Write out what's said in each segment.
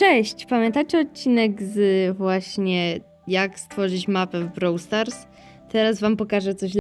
Cześć! Pamiętacie odcinek z właśnie jak stworzyć mapę w Brawl Stars? Teraz wam pokażę coś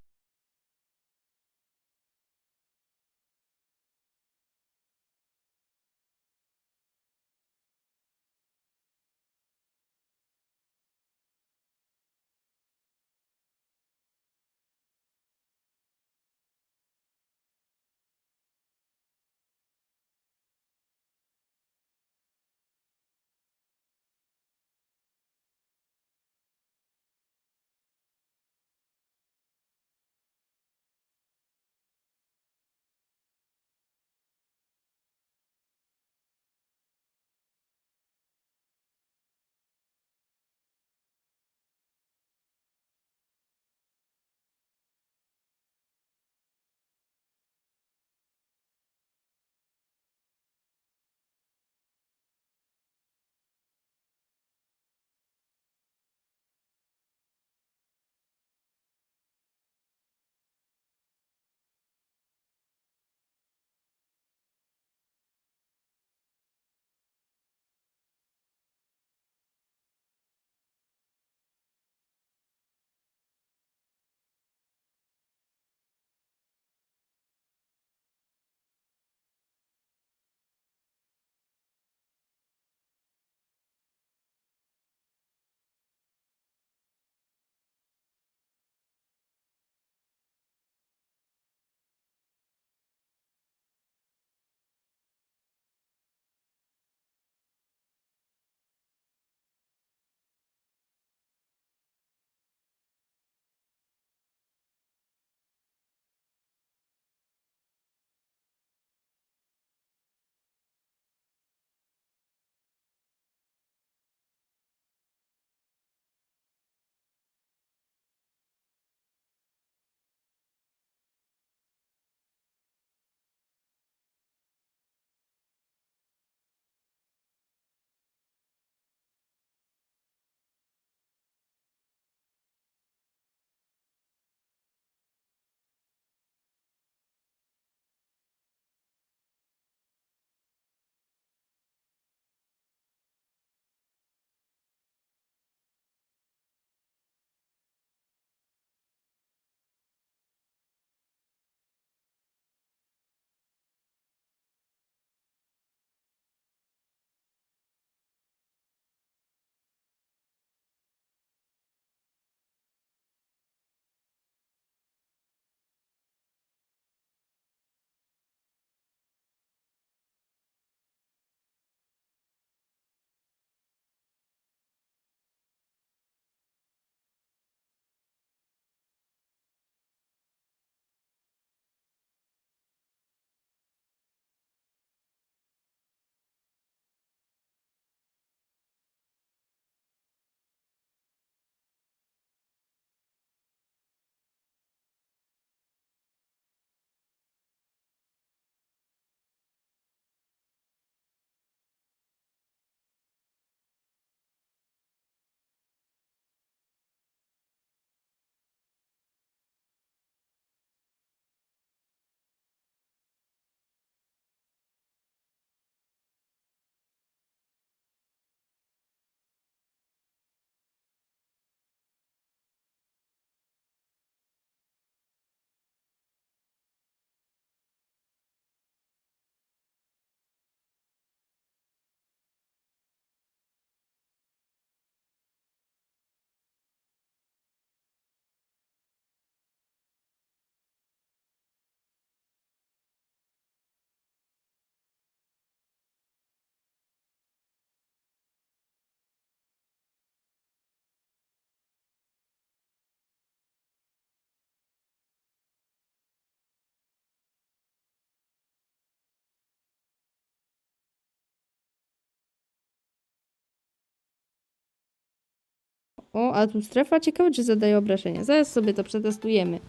O, a tu strefa ciekawe, czy zadaje obrażenia. Zaraz sobie to przetestujemy.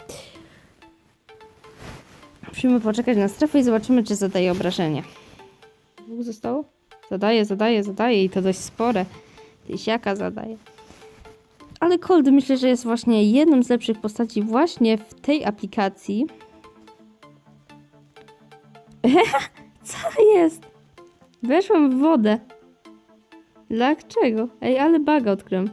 Musimy poczekać na strefę i zobaczymy, czy zadaje obrażenia. Dwóch zostało? Zadaje, zadaje, zadaje i to dość spore. Tysiaka zadaje. Ale Cold myślę, że jest właśnie jedną z lepszych postaci właśnie w tej aplikacji. Co jest? Weszłam w wodę. Dlaczego? Ej, ale baga odkryłem.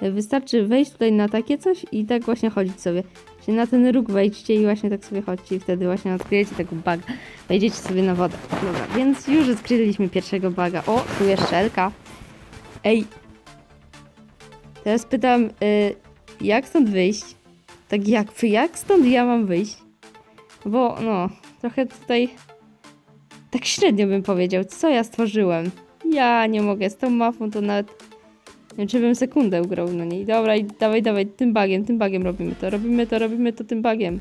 Wystarczy wejść tutaj na takie coś i tak właśnie chodzić sobie. Czyli na ten róg wejdźcie i właśnie tak sobie chodźcie i wtedy właśnie odkryjecie tego baga. Wejdziecie sobie na wodę. Dobra, więc już odkryliśmy pierwszego baga. O, tu jest szelka. Ej. Teraz pytam, y, jak stąd wyjść? Tak jak, jak stąd ja mam wyjść? Bo no, trochę tutaj tak średnio bym powiedział, co ja stworzyłem. Ja nie mogę, z tą mafą to nawet nie wiem, czy bym sekundę ugrał na niej. Dobra, i dawaj, dawaj, tym bagiem, tym bagiem robimy to, robimy to, robimy to tym bagiem.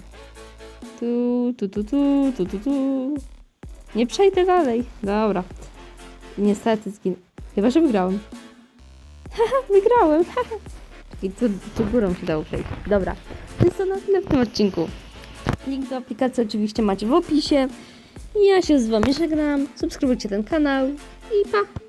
Tu, tu, tu, tu, tu, tu, tu. Nie przejdę dalej. Dobra. Niestety zginę. Chyba, że wygrałem. Haha, wygrałem. I tu, tu górą się dało przejść. Dobra. Więc to na tyle w tym odcinku. Link do aplikacji oczywiście macie w opisie. Ja się z wami żegnam. Subskrybujcie ten kanał i pa!